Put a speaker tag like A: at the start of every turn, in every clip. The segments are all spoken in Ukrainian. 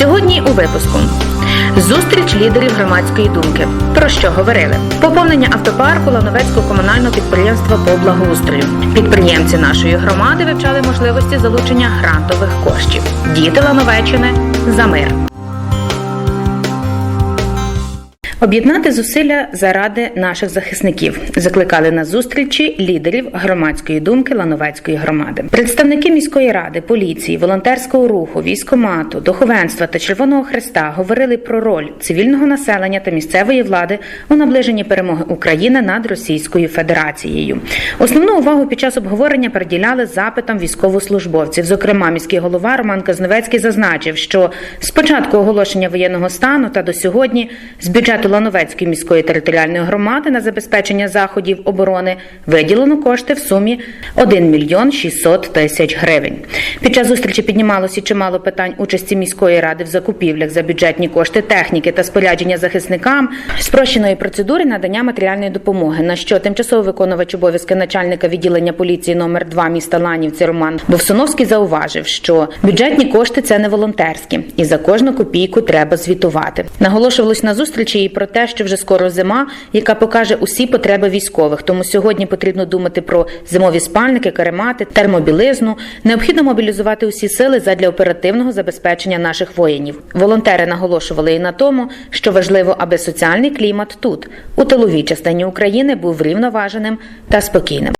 A: Сьогодні у випуску зустріч лідерів громадської думки. Про що говорили? Поповнення автопарку Лановецького комунального підприємства по благоустрою. Підприємці нашої громади вивчали можливості залучення грантових коштів. Діти Лановеччини за мир. Об'єднати зусилля заради наших захисників закликали на зустрічі лідерів громадської думки Лановецької громади. Представники міської ради, поліції, волонтерського руху, військомату, духовенства та Червоного Хреста говорили про роль цивільного населення та місцевої влади у наближенні перемоги України над Російською Федерацією. Основну увагу під час обговорення приділяли запитам військовослужбовців. Зокрема, міський голова Роман Казновецький зазначив, що з початку оголошення воєнного стану та до сьогодні з бюджету Лановецької міської територіальної громади на забезпечення заходів оборони виділено кошти в сумі 1 мільйон 600 тисяч гривень. Під час зустрічі піднімалося чимало питань участі міської ради в закупівлях за бюджетні кошти техніки та спорядження захисникам, спрощеної процедури надання матеріальної допомоги. На що тимчасово виконувач обов'язки начальника відділення поліції номер 2 міста Ланівці Роман Бовсуновський зауважив, що бюджетні кошти це не волонтерські, і за кожну копійку треба звітувати. Наголошувалось на зустрічі і про те, що вже скоро зима, яка покаже усі потреби військових. Тому сьогодні потрібно думати про зимові спальники, каремати, термобілизну. Необхідно мобілізувати усі сили задля оперативного забезпечення наших воїнів. Волонтери наголошували і на тому, що важливо, аби соціальний клімат тут, у тиловій частині України, був рівноваженим та спокійним.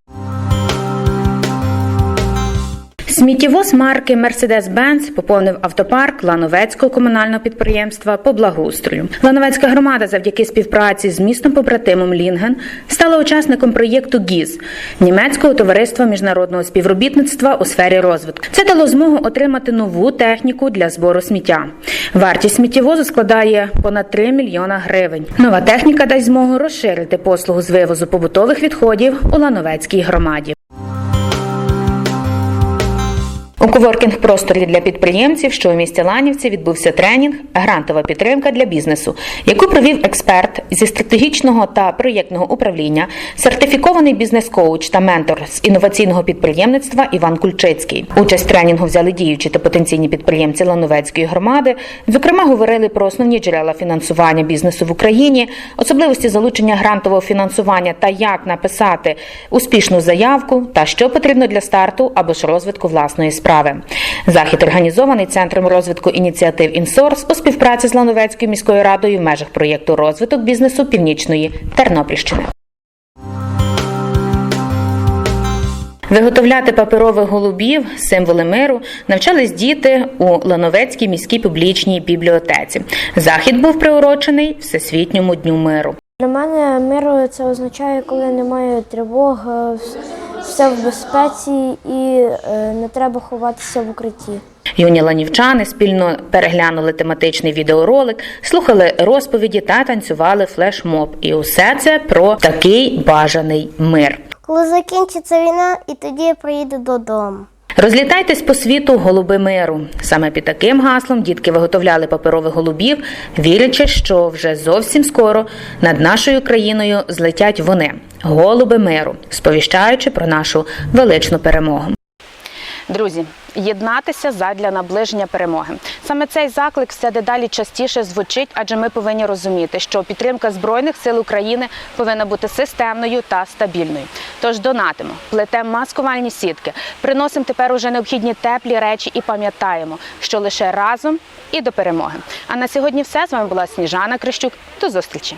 A: Сміттєвоз марки Mercedes-Benz поповнив автопарк Лановецького комунального підприємства по благоустрою. Лановецька громада завдяки співпраці з містом побратимом Лінген стала учасником проєкту ГІЗ німецького товариства міжнародного співробітництва у сфері розвитку. Це дало змогу отримати нову техніку для збору сміття. Вартість сміттєвозу складає понад 3 мільйона гривень. Нова техніка дасть змогу розширити послугу з вивозу побутових відходів у Лановецькій громаді. У коворкінг-просторі для підприємців, що у місті Ланівці, відбувся тренінг Грантова підтримка для бізнесу, яку провів експерт зі стратегічного та проєктного управління, сертифікований бізнес-коуч та ментор з інноваційного підприємництва Іван Кульчицький. Участь в тренінгу взяли діючі та потенційні підприємці Лановецької громади. Зокрема, говорили про основні джерела фінансування бізнесу в Україні, особливості залучення грантового фінансування та як написати успішну заявку, та що потрібно для старту або ж розвитку власної справи. Захід організований центром розвитку ініціатив «Інсорс» у співпраці з Лановецькою міською радою в межах проєкту розвиток бізнесу Північної Тернопільщини. Виготовляти паперових голубів, символи миру, навчались діти у Лановецькій міській публічній бібліотеці. Захід був приурочений Всесвітньому дню миру.
B: Для мене миру це означає, коли немає тривог, все в безпеці і е, не треба ховатися в укритті.
A: Юні ланівчани спільно переглянули тематичний відеоролик, слухали розповіді та танцювали флешмоб. І усе це про такий бажаний мир.
B: Коли закінчиться війна, і тоді я приїду додому.
A: Розлітайтесь по світу голуби миру. Саме під таким гаслом дітки виготовляли паперових голубів, вірячи, що вже зовсім скоро над нашою країною злетять вони голуби миру, сповіщаючи про нашу величну перемогу. Друзі, єднатися задля наближення перемоги. Саме цей заклик все дедалі частіше звучить, адже ми повинні розуміти, що підтримка збройних сил України повинна бути системною та стабільною. Тож донатимо, плетемо маскувальні сітки, приносимо тепер уже необхідні теплі речі і пам'ятаємо, що лише разом і до перемоги. А на сьогодні все з вами була Сніжана Крищук. До зустрічі.